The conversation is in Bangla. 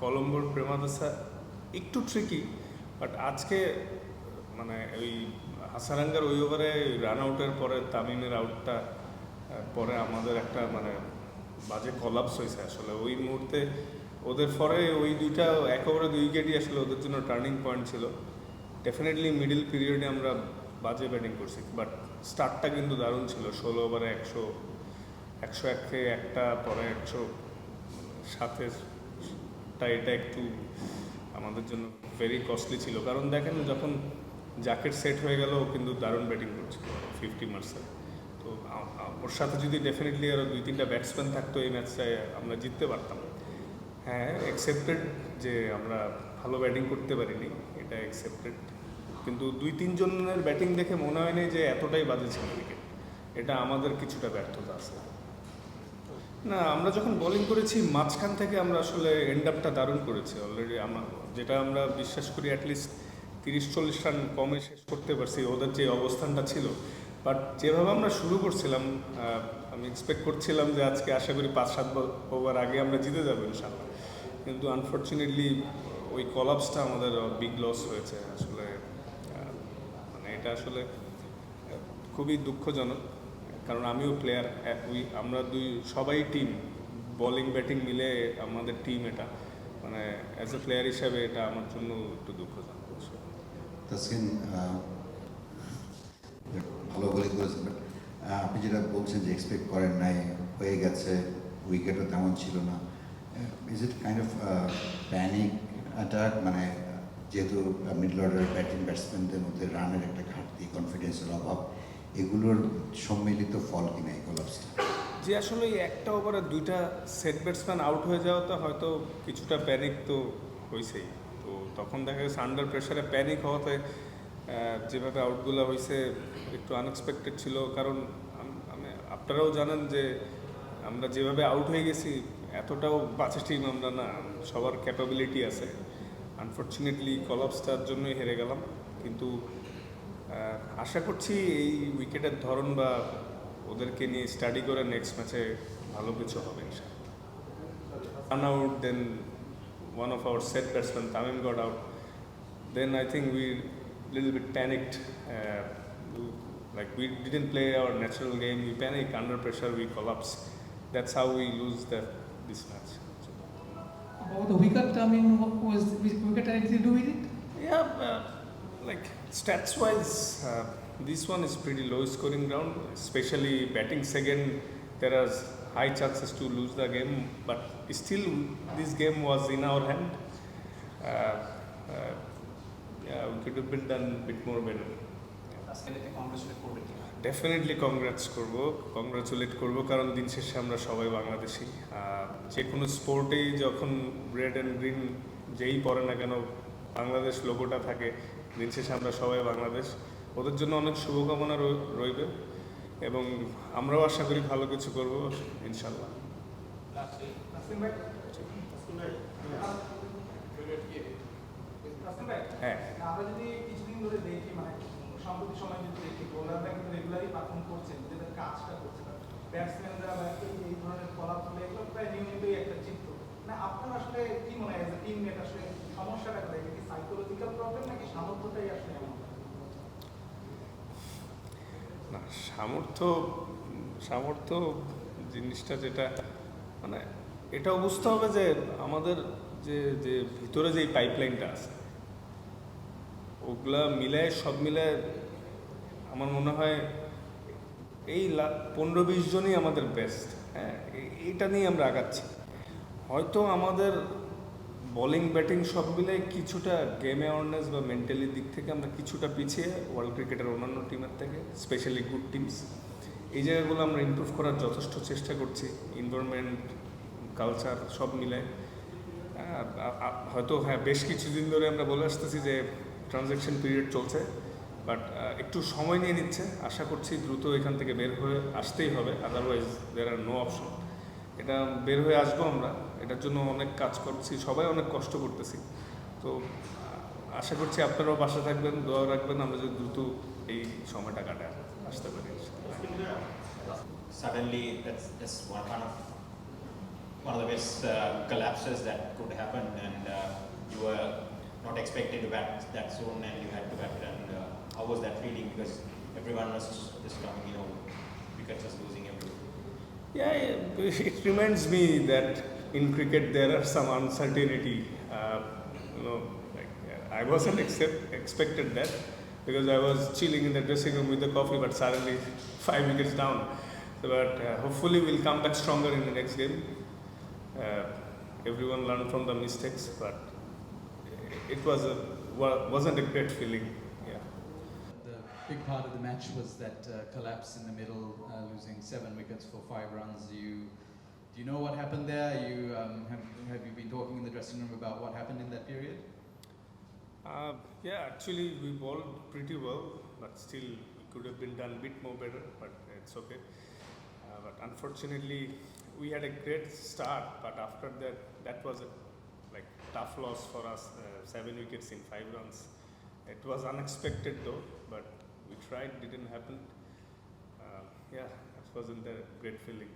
কলম্বোর প্রেমাদাসা একটু ট্রিকি বাট আজকে মানে ওই হাসারাঙ্গার ওই ওভারে রান আউটের পরে, তামিমের আউটটা পরে আমাদের একটা মানে বাজে কলাপস হয়েছে আসলে। ওই মুহূর্তে ওদের পরে ওই দুইটা এক ওভারে দুই উইকেটই আসলে ওদের জন্য টার্নিং পয়েন্ট ছিল। ডেফিনেটলি মিডিল পিরিয়ডে আমরা বাজে ব্যাটিং করছি বাট স্টার্টটা কিন্তু দারুণ ছিল। ষোলো ওভারে একশো একশো একে একটা, পরে একশো সাতেরটা এটা একটু আমাদের জন্য ভেরি কস্টলি ছিল। কারণ দেখেন, যখন জ্যাকেট সেট হয়ে গেল কিন্তু দারুণ ব্যাটিং করছিল ফিফটি মার্সে তো ওর সাথে যদি ডেফিনেটলি আরও দুই তিনটা ব্যাটসম্যান থাকতো এই ম্যাচটায় আমরা জিততে পারতাম। হ্যাঁ অ্যাকসেপ্টেড যে আমরা ভালো ব্যাটিং করতে পারিনি, এটা অ্যাকসেপ্টেড কিন্তু দুই তিনজনের ব্যাটিং দেখে মনে হয়নি যে এতটাই বাজে ছিল উইকেট এটা আমাদের কিছুটা ব্যর্থতা আছে। না, আমরা যখন বোলিং করেছি, মাঝখান থেকে আমরা আসলে এন্ড আপটা দারুণ করেছি অলরেডি আমরা, যেটা আমরা বিশ্বাস করি অ্যাটলিস্ট তিরিশ চল্লিশ রান কমে শেষ করতে পারছি, ওদের যে অবস্থানটা ছিল। বাট যেভাবে আমরা শুরু করছিলাম আমি এক্সপেক্ট করছিলাম যে আজকে আশা করি পাঁচ সাত ওভার আগে আমরা জিতে যাব, ইনশাল্লাহ। কিন্তু আনফর্চুনেটলি ওই কলাপসটা আমাদের বিগ লস হয়েছে। আসলে মানে এটা আসলে খুবই দুঃখজনক। কারণ আমিও প্লেয়ার উই আমরা দুই, সবাই টিম বোলিং ব্যাটিং মিলে আমাদের টিম এটা। মানে অ্যাজ এ প্লেয়ার হিসাবে এটা আমার জন্য একটু দুঃখজনক। তাসকিন ভালো বলে করেছেন আপনি যেটা বলছেন যে এক্সপেক্ট করেন নাই, হয়ে গেছে উইকেটও তেমন ছিল না। Is it kind of panic attack মানে যেহেতু মিডল অর্ডার ব্যাটিং ব্যাটসম্যানদের মধ্যে রানের একটা ঘাটতি কনফিডেন্সের অভাব। এগুলোর সম্মিলিত ফল কিনা এই যে আসলে একটা ওভারে দুইটা সেট ব্যাটসম্যান আউট হয়ে যাওয়াতে হয়তো কিছুটা প্যানিক তো হয়েছেই তো তখন দেখা গেছে আন্ডার প্রেশারে প্যানিক হওয়াতে যেভাবে আউটগুলো হয়েছে একটু আনএক্সপেক্টেড ছিল। কারণ আম- আমি আপনারাও জানেন যে আমরা যেভাবে আউট হয়ে গেছি, এতটাও বাঁচা টিম আমরা না, সবার ক্যাপাবিলিটি আছে। আনফর্চুনেটলি কলাপসটার জন্যই হেরে গেলাম। কিন্তু আশা করছি এই উইকেটের ধরন বা ওদেরকে নিয়ে স্টাডি করে নেক্সট ম্যাচে ভালো কিছু হবে run out then one of our set batsman Tamim got out then I think we little bit panicked like we didn't play our natural game we panic under pressure we collapse that's how we lose the, this match So, About the wicket, I mean, was wicket anything to do with it? Yeah, uh, like stats wise, uh, this one is pretty low scoring ground, especially batting second. There are high chances to lose the game, but still, this game was in our hand. Uh, uh, yeah, we could have been done a bit more better. Definitely congrats করব কংগ্রাচুলেট করব কারণ দিন শেষে আমরা সবাই বাংলাদেশি যে কোনো স্পোর্টেই যখন রেড অ্যান্ড গ্রিন যেই পরে না কেন বাংলাদেশ লোগোটা থাকে দিন শেষে আমরা সবাই বাংলাদেশ। ওদের জন্য অনেক শুভকামনা রইবে এবং আমরাও আশা করি ভালো কিছু করব ইনশাল্লাহ হ্যাঁ। আমরা যদি কিছুদিন ধরে দেখি মানে সময় যদি দেখি বোলাররা কিন্তু রেগুলারই পারফর্ম করছেন নিজেদের কাজটা করছে ব্যাটসম্যানরা এই- এই ধরনের ফলাফল এগুলো প্রায় নিয়মিতই একটা চিত্র না সামর্থ্য সামর্থ্য জিনিসটা যেটা মানে এটাও বুঝতে হবে যে আমাদের যে যে ভিতরে যে পাইপলাইনটা আছে, ওগুলা মিলে সব মিলে আমার মনে হয় এই পনেরো বিশ জনই আমাদের বেস্ট হ্যাঁ এইটা নিয়ে আমরা আগাচ্ছি। হয়তো আমাদের বোলিং ব্যাটিং সব মিলে কিছুটা গেম অ্যাওয়ারনেস বা মেন্টালি দিক থেকে আমরা কিছুটা পিছিয়ে ওয়ার্ল্ড ক্রিকেটের অন্যান্য টিমের থেকে স্পেশালি গুড টিমস এই জায়গাগুলো আমরা ইমপ্রুভ করার যথেষ্ট চেষ্টা করছি এনভায়রনমেন্ট কালচার সব মিলে। হয়তো হ্যাঁ বেশ কিছুদিন ধরে আমরা বলে আসতেছি যে ট্রানজ্যাকশন পিরিয়ড চলছে বাট একটু সময় নিয়ে নিচ্ছে। আশা করছি দ্রুত এখান থেকে বের হয়ে আসতেই হবে otherwise there are no option এটা বের হয়ে আসব আমরা এটার জন্য অনেক কাজ করছি সবাই অনেক কষ্ট করতেছি তো আশা করছি আপনারাও বাসা থাকবেন দোয়া রাখবেন আমরা যদি দ্রুত এই সময়টা কাটায় আসতে পারি suddenly that's just one kind of one of the best uh, collapses that could happen and uh, you were not expected to bat that zone and you had to bat. And uh, how was that feeling? Because everyone was just coming, you know, wickets was losing everything. Yeah, it reminds me that in cricket there are some uncertainty. Uh, you know, like I wasn't accept, expected that because I was chilling in the dressing room with the coffee, but suddenly five wickets down. So, but uh, hopefully we'll come back stronger in the next game. Uh, everyone learn from the mistakes, but it was a wasn't a great feeling. Big part of the match was that uh, collapse in the middle, uh, losing seven wickets for five runs. You, do you know what happened there? You um, have, have you been talking in the dressing room about what happened in that period? Uh, yeah, actually we bowled pretty well, but still could have been done a bit more better, but it's okay. Uh, but unfortunately, we had a great start, but after that, that was a like tough loss for us. Uh, seven wickets in five runs. It was unexpected though, but we tried, didn't happen. Uh, yeah, it wasn't a great feeling.